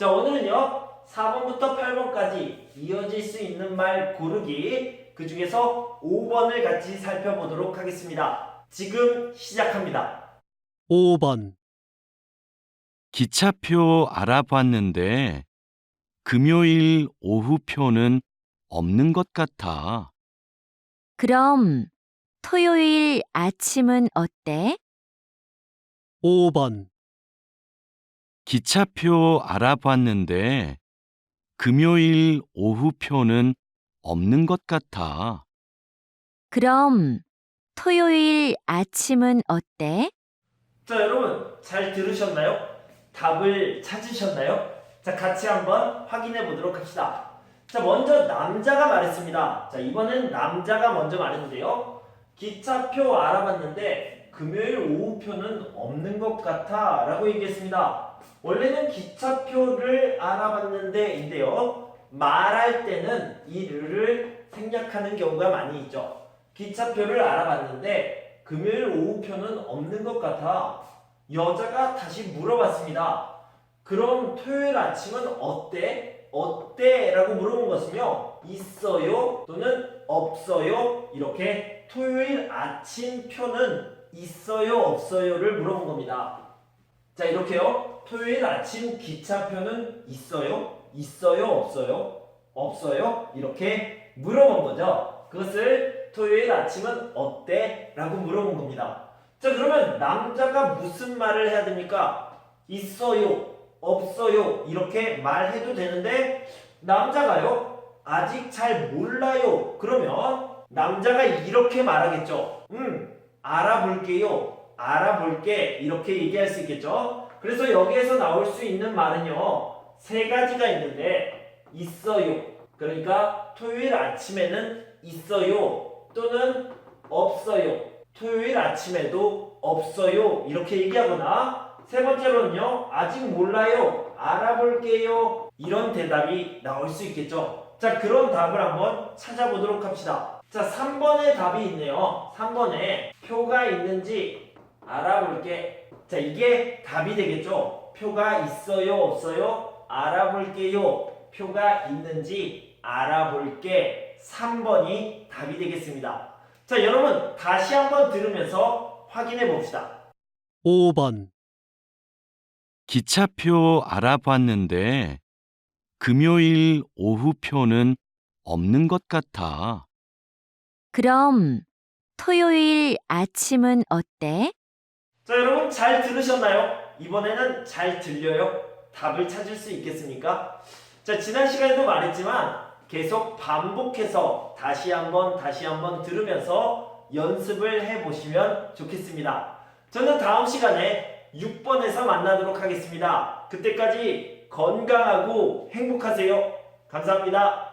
자, 오늘은요. 4번부터 8번까지 이어질 수 있는 말 고르기 그 중에서 5번을 같이 살펴보도록 하겠습니다. 지금 시작합니다. 5번, 기차표 알아봤는데 금요일 오후표는 없는 것 같아. 그럼 토요일 아침은 어때? 5번, 기차표 알아봤는데 금요일 오후표는 없는 것 같아. 그럼 토요일 아침은 어때? 자, 여러분 잘 들으셨나요? 답을 찾으셨나요? 자, 같이 한번 확인해 보도록 합시다. 자, 먼저 남자가 말했습니다. 자, 이번엔 남자가 먼저 말했는데요. 기차표 알아봤는데 금요일 오후표는 없는 것 같아 라고 얘기했습니다. 원래는 기차표를 알아봤는데 인데요. 말할 때는 이 르를 생략하는 경우가 많이 있죠. 기차표를 알아봤는데 금요일 오후표는 없는 것 같아. 여자가 다시 물어봤습니다. 그럼 토요일 아침은 어때? 어때? 라고 물어본 것은요. 있어요 또는 없어요. 이렇게 토요일 아침 표는 있어요 없어요를 물어본 겁니다. 자 이렇게요. 토요일 아침 기차표는 있어요? 있어요 없어요? 없어요? 이렇게 물어본 거죠. 그것을 토요일 아침은 어때? 라고 물어본 겁니다. 자, 그러면 남자가 무슨 말을 해야 됩니까? 있어요, 없어요, 이렇게 말해도 되는데, 남자가요, 아직 잘 몰라요. 그러면 남자가 이렇게 말하겠죠. 음, 알아볼게요. 알아볼게. 이렇게 얘기할 수 있겠죠. 그래서 여기에서 나올 수 있는 말은요, 세 가지가 있는데, 있어요. 그러니까 토요일 아침에는 있어요. 또는 없어요. 토요일 아침에도 없어요. 이렇게 얘기하거나 세 번째로는요. 아직 몰라요. 알아볼게요. 이런 대답이 나올 수 있겠죠. 자, 그런 답을 한번 찾아보도록 합시다. 자, 3번의 답이 있네요. 3번에 표가 있는지 알아볼게. 자, 이게 답이 되겠죠. 표가 있어요, 없어요? 알아볼게요. 표가 있는지 알아볼게. 3번이 답이 되겠습니다. 자, 여러분 다시 한번 들으면서 확인해 봅시다. 5번, 기차표 알아봤는데 금요일 오후표는 없는 것 같아. 그럼 토요일 아침은 어때? 자, 여러분 잘 들으셨나요? 이번에는 잘 들려요? 답을 찾을 수 있겠습니까? 자, 지난 시간에도 말했지만 계속 반복해서 다시 한번 다시 한번 들으면서 연습을 해 보시면 좋겠습니다. 저는 다음 시간에 6번에서 만나도록 하겠습니다. 그때까지 건강하고 행복하세요. 감사합니다.